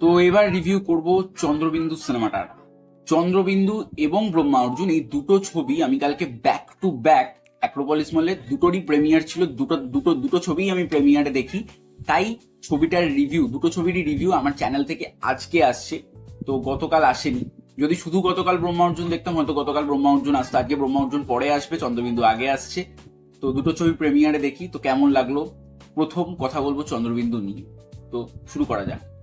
তো এবার রিভিউ করব চন্দ্রবিন্দু সিনেমাটার চন্দ্রবিন্দু এবং ব্রহ্মা অর্জুন এই দুটো ছবি আমি কালকে ব্যাক টু ব্যাক অ্যাক্রোপলিস মলে দুটোরই প্রেমিয়ার ছিল, দুটো দুটো দুটো ছবি আমি প্রেমিয়ারে দেখি। তাই ছবিটার রিভিউ দুটো ছবিরই রিভিউ আমার চ্যানেল থেকে আজকে আসছে। তো গতকাল আসেনি। যদি শুধু গতকাল ব্রহ্মা অর্জুন দেখতাম, হয়তো গতকাল ব্রহ্মা অর্জুন আসতো। আজকে ব্রহ্মা অর্জুন পরে আসবে, চন্দ্রবিন্দু আগে আসছে। তো দুটো ছবি প্রেমিয়ারে দেখি। তো কেমন লাগল? প্রথম কথা বলব চন্দ্রবিন্দু নিয়ে। তো শুরু করা যাক।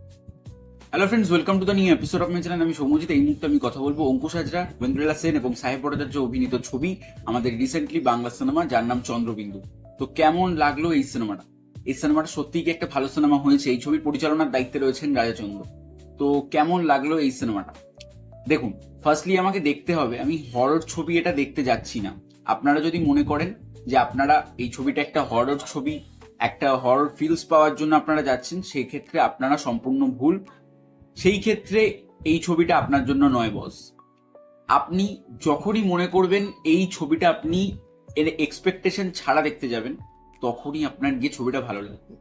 Hello friends welcome to the new episode of my channel আমি সৌমজিৎ এই মুহূর্তে আমি কথা বলব অঙ্কুশ হাজরা ওয়েন্দ্রেলা সেন এবং সাহেব ভট্টাচার্য অভিনীত ছবি, আমাদের রিসেন্টলি বাংলা সিনেমা যার নাম চন্দ্রবিন্দু। তো কেমন লাগল এই সিনেমাটা এই সিনেমাটা সত্যিই কি একটা ভালো সিনেমা হয়েছে? এই ছবির পরিচালনার দায়িত্বে রয়েছেন রাজাচন্দ্র। তো কেমন লাগল এই সিনেমাটা দেখুন ফার্স্টলি আমাকে দেখতে হবে, আমি হরর ছবি এটা দেখতে যাচ্ছি না। আপনারা যদি মনে করেন যে আপনারা এই ছবিটা একটা হরর ছবি, একটা হরর ফিলস পাওয়ার জন্য আপনারা যাচ্ছেন সেই ক্ষেত্রে আপনারা সম্পূর্ণ ভুল। সেই ক্ষেত্রে এই ছবিটা আপনার জন্য নয়, বস। আপনি যখনই মনে করবেন এই ছবিটা আপনি এর এক্সপেকটেশন ছাড়া দেখতে যাবেন, তখনই আপনার গিয়ে ছবিটা ভালো লাগবে।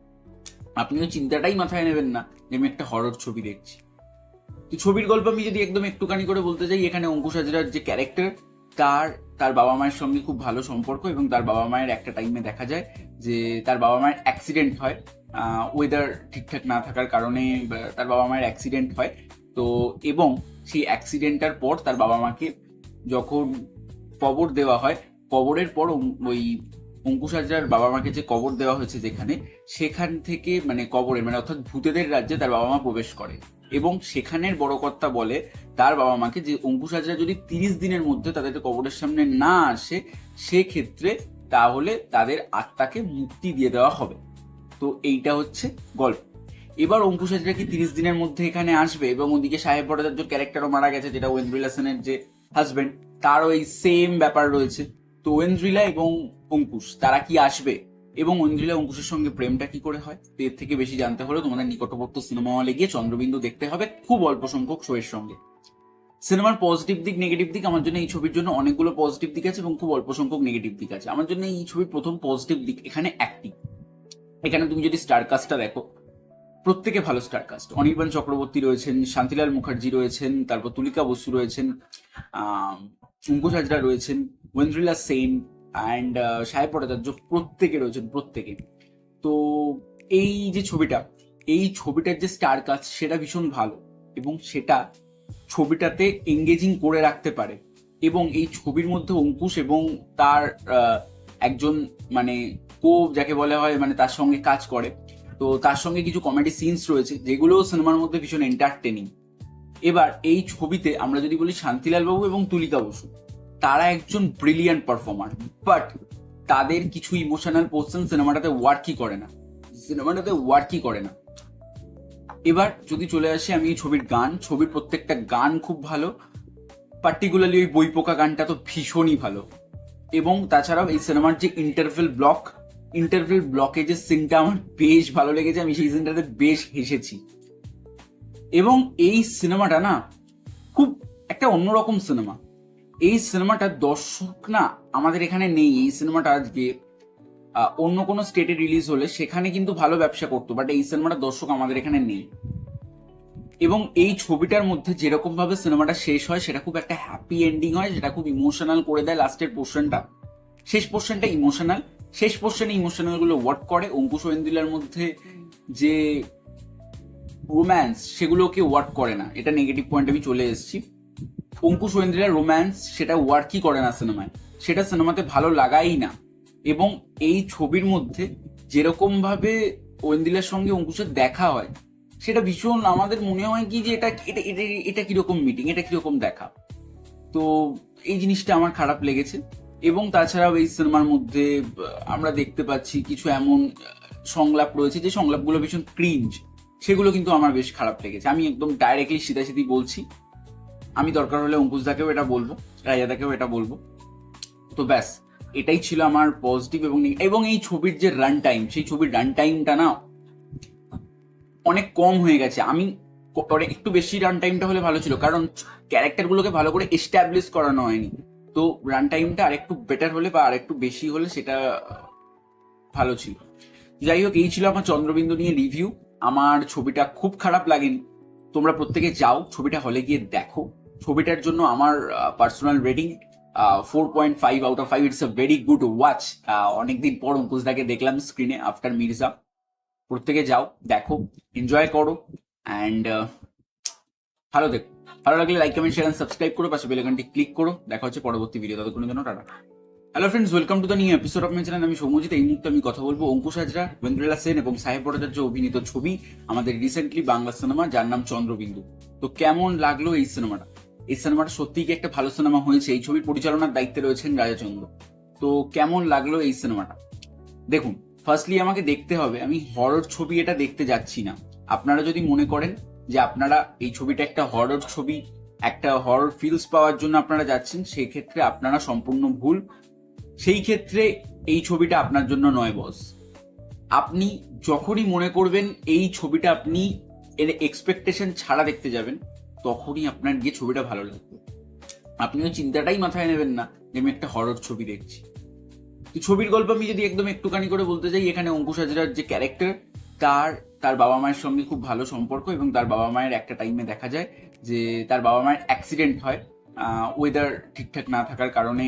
আপনি ওই চিন্তাটাই মাথায় নেবেন না যে আমি একটা হরর ছবি দেখছি। তো ছবির গল্প আমি যদি একদম একটুখানি করে বলতে চাই এখানে অঙ্কুশ হাজরার যে ক্যারেক্টার তার তার বাবা মায়ের সঙ্গে খুব ভালো সম্পর্ক এবং তার বাবা মায়ের একটা টাইমে দেখা যায় যে তার বাবা মায়ের অ্যাক্সিডেন্ট হয়। ওয়েদার ঠিকঠাক না থাকার কারণে তার বাবা মায়ের অ্যাক্সিডেন্ট হয়। তো এবং সেই অ্যাক্সিডেন্টটার পর তার বাবা মাকে যখন কবর দেওয়া হয়, কবরের পর ওই অঙ্কুশ হাজরার বাবা মাকে যে কবর দেওয়া হয়েছে যেখানে, সেখান থেকে মানে কবরে মানে অর্থাৎ ভূতেদের রাজ্যে তার বাবা মা প্রবেশ করে। এবং সেখানের বড় কর্তা বলে তার বাবা মাকে যে অঙ্কুশ হাজরা যদি তিরিশ দিনের মধ্যে তাদেরকে কবরের সামনে না আসে, সেক্ষেত্রে তাহলে তাদের আত্মাকে মুক্তি দিয়ে দেওয়া হবে। তো এইটা হচ্ছে গল্প। এবার অঙ্কুশ হাজরা কি তিরিশ দিনের মধ্যে এখানে আসবে এবং ওদিকে সাহেব ভট্টাচার্য ক্যারেক্টারও মারা গেছে, যেটা ওয়েন্দ্রিলা সেনের যে হাজবেন্ড তারও এই সেম ব্যাপার রয়েছে। তো ওয়েন্দ্রিলা এবং অঙ্কুশ, তারা কি আসবে এবং ঐন্দ্রিলা অঙ্কুশের সঙ্গে প্রেমটা কি করে হয়? এর থেকে বেশি জানতে হলে তোমাদের নিকটবর্তী সিনেমা হলে গিয়ে চন্দ্রবিন্দু দেখতে হবে খুব অল্প সংখ্যক শোয়ের সঙ্গে। সিনেমার পজিটিভ দিক নেগেটিভ দিক, আমার জন্য এই ছবির জন্য অনেকগুলো পজিটিভ দিক আছে এবং খুব অল্প সংখ্যক নেগেটিভ দিক আছে। আমার জন্য এই ছবির প্রথম পজিটিভ দিক এখানে অ্যাক্টিং এখানে তুমি যদি স্টার কাস্টটা দেখো, প্রত্যেকে ভালো স্টার কাস্ট অনির্বাণ চক্রবর্তী রয়েছেন, শান্তিলাল মুখার্জি রয়েছেন, তারপর তুলিকা বসু রয়েছেন অঙ্কুশ হাজরা রয়েছেন ওয়েন্দ্রিলা সেন অ্যান্ড সাহেব ভট্টাচার্য প্রত্যেকে রয়েছেন, প্রত্যেকে। তো এই যে ছবিটা, এই ছবিটার যে স্টার কাস্ট সেটা ভীষণ ভালো এবং সেটা ছবিটাতে এঙ্গেজিং করে রাখতে পারে এবং এই ছবির মধ্যে অঙ্কুশ এবং তার একজন মানে কো যাকে বলা হয় মানে তার সঙ্গে কাজ করে। তো তার সঙ্গে কিছু কমেডি সিনস রয়েছে, যেগুলো সিনেমার মধ্যে ভীষণ এন্টারটেনিং এবার এই ছবিতে আমরা যদি বলি শান্তিলাল বাবু এবং তুলিকা বসু। তারা একজন ব্রিলিয়ান্ট পারফর্মার বাট তাদের কিছু ইমোশনাল পোর্শন সিনেমাটাতে ওয়ার্কই করে না। সিনেমাটাতে ওয়ার্কই করে না। এবার যদি চলে আসি আমি এই ছবির গান, ছবির প্রত্যেকটা গান খুব ভালো। পার্টিকুলারলি ওই বইপোকা গানটা তো ভীষণই ভালো। এবং তাছাড়াও এই সিনেমার যে ইন্টারভেল ব্লক ইন্টারভেল ব্লকে যে সিনটা আমার বেশ ভালো লেগেছে, আমি সেই সিনটাতে বেশ হেসেছি। এবং এই সিনেমাটা না, খুব একটা অন্যরকম সিনেমা। এই সিনেমাটা দর্শক না আমাদের এখানে নেই, এই সিনেমাটা আজকে অন্য কোনো স্টেটে রিলিজ হলে সেখানে কিন্তু ভালো ব্যবসা করতো বাট এই সিনেমাটা দর্শক আমাদের এখানে নেই। এবং এই ছবিটার মধ্যে যেরকম ভাবে সিনেমাটা শেষ হয়, সেটা খুব একটা হ্যাপি এন্ডিং হয় সেটা খুব ইমোশনাল করে দেয় লাস্টের পোর্শনটা শেষ পোর্শনটা ইমোশনাল শেষ পোর্শনে ইমোশনালগুলো ওয়ার্ক করে। অঙ্কুশ ওয়েন্দিলার মধ্যে যে রোম্যান্স সেগুলোকে ওয়ার্ক করে না। এটা নেগেটিভ পয়েন্ট আমি চলে এসেছি। অঙ্কুশ ওয়েন্দ্রিলার রোম্যান্স সেটা ওয়ার্কই করে না সিনেমায় সেটা সিনেমাতে ভালো লাগাই না। এবং এই ছবির মধ্যে যেরকম ভাবে ওয়েন্দিলার সঙ্গে অঙ্কুশের দেখা হয়, সেটা ভীষণ আমাদের মনে হয় কি যে এটা এটা এটা এটা কীরকম মিটিং এটা কীরকম দেখা। তো এই জিনিসটা আমার খারাপ লেগেছে। এবং তাছাড়াও এই সিনেমার মধ্যে আমরা দেখতে পাচ্ছি কিছু এমন সংলাপ রয়েছে যে সংলাপগুলো ভীষণ ক্রিঞ্জ সেগুলো কিন্তু আমার বেশ খারাপ লেগেছে। আমি একদম ডাইরেক্টলি সিধাসিধি বলছি। আমি দরকার হলে অঙ্কুশদাকেও এটা বলব রাজাদাকেও এটা বলব। তো ব্যাস, এটাই ছিল আমার পজিটিভ এবং এবং এই ছবির যে রান টাইম সেই ছবির রান টাইমটা না অনেক কম হয়ে গেছে। আমি একটু বেশি রান টাইমটা হলে ভালো ছিল, কারণ ক্যারেক্টারগুলোকে ভালো করে এস্টাবলিশ করানো হয়নি। তো রান টাইমটা আরেকটু বেটার হলে বা আরেকটু বেশি হলে সেটা, ভালো ছিল। যাই হোক, এই ছিল আমার চন্দ্রবিন্দু নিয়ে রিভিউ আমার ছবিটা খুব খারাপ লাগেনি। তোমরা প্রত্যেকে যাও, ছবিটা হলে গিয়ে দেখো। ছবিটার জন্য আমার personal rating four point five out of five it's a very good watch অনেকদিন পর অঙ্কুশদাকে দেখলাম স্ক্রিনে আফটার মির্জা। প্রত্যেকে যাও, দেখো এনজয় করো অ্যান্ড ভালো দেখো ভালো লাগলে লাইক কমেন্ট শেয়ার সাবস্ক্রাইব করো, পাশে বেলাইকনটি ক্লিক করো। দেখা হচ্ছে পরবর্তী ভিডিও ততক্ষণের জন্য tata. Hello friends welcome to the new episode of my channel আমি সৌমজিৎ এই মুহূর্তে আমি কথা বলব অঙ্কুশ হাজরা ওয়েন্দ্রেলা সেন এবং সাহেব ভট্টাচার্য অভিনীত ছবি, আমাদের রিসেন্টলি বাংলা সিনেমা যার নাম চন্দ্রবিন্দু। তো কেমন লাগল এই সিনেমাটা এই সিনেমাটা সত্যিই কি একটা ভালো সিনেমা হয়েছে? এই ছবির পরিচালনার দায়িত্বে রয়েছেন রাজাচন্দ্র। তো কেমন লাগল এই সিনেমাটা দেখুন ফার্স্টলি আমাকে দেখতে হবে। আমি হরর ছবি এটা দেখতে যাচ্ছি না। আপনারা যদি মনে করেন যে আপনারা এই ছবিটা একটা হরর ছবি, একটা হরর ফিলস পাওয়ার জন্য আপনারা যাচ্ছেন, সেই ক্ষেত্রে আপনারা সম্পূর্ণ ভুল। সেই ক্ষেত্রে এই ছবিটা আপনার জন্য নয় বস আপনি যখনই মনে করবেন এই ছবিটা আপনি এর এক্সপেকটেশন ছাড়া দেখতে যাবেন, তখনই আপনার গিয়ে ছবিটা ভালো লাগবে। আপনি ওই চিন্তাটাই মাথায় নেবেন না যে আমি একটা হরর ছবি দেখছি। ছবির গল্প আমি যদি একদম একটুখানি করে বলতে চাই এখানে অঙ্কুশ হাজরার যে ক্যারেক্টার তার তার বাবা মায়ের সঙ্গে খুব ভালো সম্পর্ক এবং তার বাবা মায়ের একটা টাইমে দেখা যায় যে তার বাবা মায়ের অ্যাক্সিডেন্ট হয়। ওয়েদার ঠিকঠাক না থাকার কারণে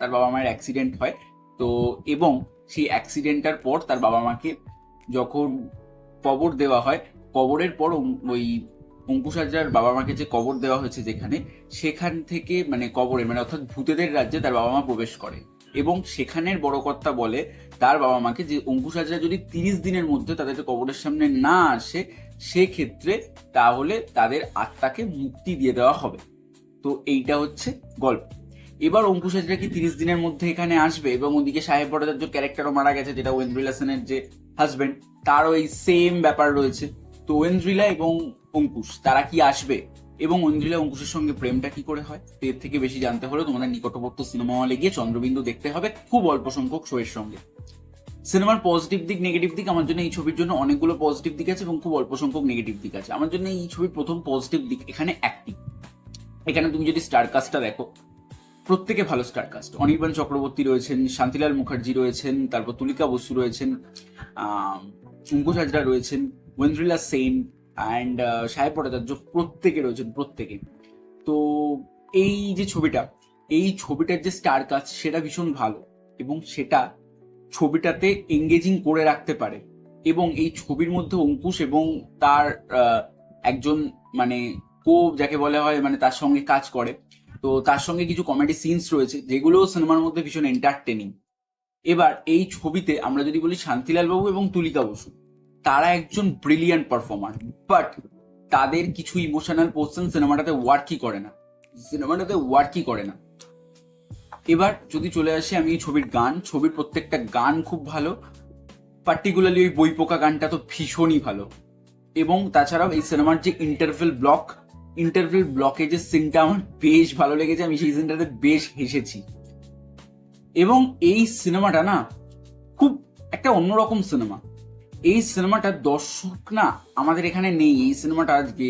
তার বাবা মায়ের অ্যাক্সিডেন্ট হয়। তো এবং সেই অ্যাক্সিডেন্টটার পর তার বাবা মাকে যখন কবর দেওয়া হয়, কবরের পর ওই অঙ্কুশ বাবা মাকে যে কবর দেওয়া হয়েছে যেখানে, সেখান থেকে মানে কবরে মানে অর্থাৎ ভূতেদের রাজ্যে তার বাবা মা প্রবেশ করে। এবং সেখানের বড় কর্তা বলে তার বাবা মাকে যে অঙ্কুশ হাজরা যদি তিরিশ দিনের মধ্যে তাদেরকে কবরের সামনে না আসে, সেক্ষেত্রে তাহলে তাদের আত্মাকে মুক্তি দিয়ে দেওয়া হবে। তো এইটা হচ্ছে গল্প। এবার অঙ্কুশ হাজরা কি তিরিশ দিনের মধ্যে এখানে আসবে এবং ওদিকে সাহেব ভট্টাচার্য ক্যারেক্টারও মারা গেছে, যেটা ওয়েন্দ্রিলা সেনের যে হাজবেন্ড তারও এই সেম ব্যাপার রয়েছে। তো ওয়েন্দ্রিলা এবং অঙ্কুশ, তারা কি আসবে? এবং ঐন্দ্রিলা অঙ্কুশের সঙ্গে প্রেমটা কি করে হয়? এর থেকে বেশি জানতে হলে তোমাদের নিকটবর্তী সিনেমা হলে গিয়ে চন্দ্রবিন্দু দেখতে হবে খুব অল্প সংখ্যক শোয়ের সঙ্গে। সিনেমার পজিটিভ দিক নেগেটিভ দিক, আমার জন্য এই ছবির জন্য অনেকগুলো পজিটিভ দিক আছে এবং খুব অল্প সংখ্যক নেগেটিভ দিক আছে। আমার জন্য এই ছবির প্রথম পজিটিভ দিক এখানে অ্যাক্টিং এখানে তুমি যদি স্টার কাস্টটা দেখো, প্রত্যেকে ভালো স্টার কাস্ট অনির্বাণ চক্রবর্তী রয়েছেন, শান্তিলাল মুখার্জি রয়েছেন, তারপর তুলিকা বসু রয়েছেন অঙ্কুশ হাজরা রয়েছেন ওয়েন্দ্রিলা সেন অ্যান্ড সাহেব ভট্টাচার্য প্রত্যেকে রয়েছেন, প্রত্যেকে। তো এই যে ছবিটা, এই ছবিটার যে স্টার কাজ সেটা ভীষণ ভালো এবং সেটা ছবিটাতে এঙ্গেজিং করে রাখতে পারে। এবং এই ছবির মধ্যে অঙ্কুশ এবং তার একজন মানে কো, যাকে বলা হয় মানে তার সঙ্গে কাজ করে। তো তার সঙ্গে কিছু কমেডি সিনস রয়েছে যেগুলো সিনেমার মধ্যে ভীষণ এন্টারটেনিং এবার এই ছবিতে আমরা যদি বলি শান্তিলাল বাবু এবং তুলিকা বসু। তারা একজন ব্রিলিয়ান্ট পারফর্মার বাট তাদের কিছু ইমোশনাল পোর্শন সিনেমাটাতে ওয়ার্কই করে না। সিনেমাটাতে ওয়ার্কই করে না। এবার যদি চলে আসি আমি এই ছবির গান, ছবির প্রত্যেকটা গান খুব ভালো পার্টিকুলারলি ওই বইপোকা গানটা তো ভীষণই ভালো। এবং তাছাড়াও এই সিনেমার যে ইন্টারভেল ব্লক ইন্টারভেল ব্লকে যে সিনটা আমার বেশ ভালো লেগেছে, আমি সেই সিনটাতে বেশ হেসেছি। এবং এই সিনেমাটা না, খুব একটা অন্যরকম সিনেমা এই সিনেমাটা দর্শক না, আমাদের এখানে নেই। এই সিনেমাটা আজকে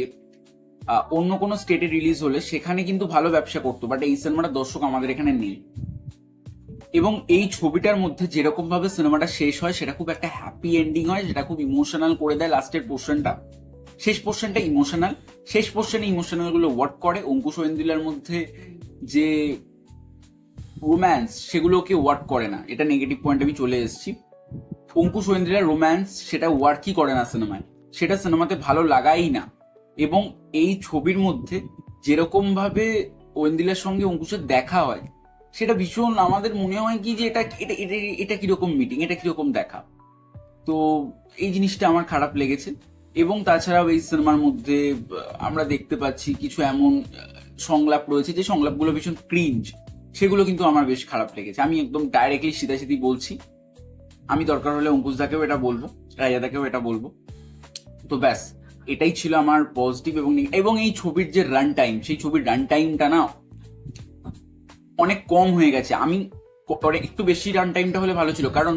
অন্য কোনো স্টেটে রিলিজ হলে সেখানে কিন্তু ভালো ব্যবসা করতো বাট এই সিনেমাটা দর্শক আমাদের এখানে নেই। এবং এই ছবিটার মধ্যে যেরকম ভাবে সিনেমাটা শেষ হয়, সেটা খুব একটা হ্যাপি এন্ডিং হয় সেটা খুব ইমোশনাল করে দেয় লাস্টের পোর্শনটা শেষ পোর্শনটা ইমোশনাল শেষ পোর্শনে ইমোশনালগুলো ওয়ার্ক করে। অঙ্কুশ ঐন্দিলার মধ্যে যে রোম্যান্স সেগুলোকে ওয়ার্ক করে না। এটা নেগেটিভ পয়েন্ট আমি চলে এসেছি। অঙ্কুশ ঐন্দ্রিলার রোম্যান্স সেটা ওয়ার্কই করে না সিনেমায় সেটা সিনেমাতে ভালো লাগাই না। এবং এই ছবির মধ্যে যেরকম ভাবে ঐন্দিলার সঙ্গে অঙ্কুশের দেখা হয়, সেটা ভীষণ আমাদের মনে হয় কি যে এটা এটা এটা কীরকম মিটিং এটা কীরকম দেখা। তো এই জিনিসটা আমার খারাপ লেগেছে। এবং তাছাড়াও এই সিনেমার মধ্যে আমরা দেখতে পাচ্ছি কিছু এমন সংলাপ রয়েছে যে সংলাপগুলো ভীষণ ক্রিঞ্জ সেগুলো কিন্তু আমার বেশ খারাপ লেগেছে। আমি একদম ডাইরেক্টলি সিধাসিধি বলছি। আমি দরকার হলে অঙ্কুশদাকেও এটা বলব রাজাদাকেও এটা বলব। তো ব্যাস, এটাই ছিল আমার পজিটিভ এবং এবং এই ছবির যে রান টাইম সেই ছবির রান টাইমটা না অনেক কম হয়ে গেছে। আমি পরে একটু বেশি রান টাইমটা হলে ভালো ছিল, কারণ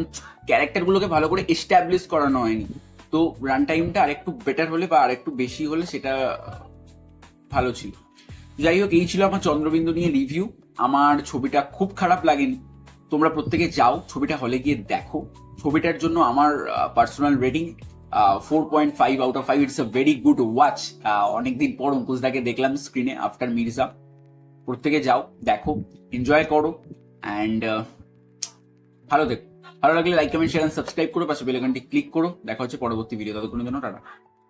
ক্যারেক্টারগুলোকে ভালো করে এস্টাবলিশ করানো হয়নি। তো রান টাইমটা আরেকটু বেটার হলে বা আরেকটু বেশি হলে সেটা ভালো ছিল। যাই হোক, এই ছিল আমার চন্দ্রবিন্দু নিয়ে রিভিউ আমার ছবিটা খুব খারাপ লাগেনি। তোমরা প্রত্যেকে যাও, ছবিটা হলে গিয়ে দেখো। ছবিটার জন্য আমার personal rating four point five out of five it's a very good watch অনেকদিন পর অঙ্কুশদাকে দেখলাম স্ক্রিনে আফটার মির্জা। প্রত্যেকে যাও, দেখো এনজয় করো অ্যান্ড ভালো দেখো ভালো লাগলে লাইক কমেন্ট শেয়ার সাবস্ক্রাইব করো, পাশে বেলাকানটি ক্লিক করো। দেখা হচ্ছে পরবর্তী ভিডিও ততক্ষণের জন্য টাটা।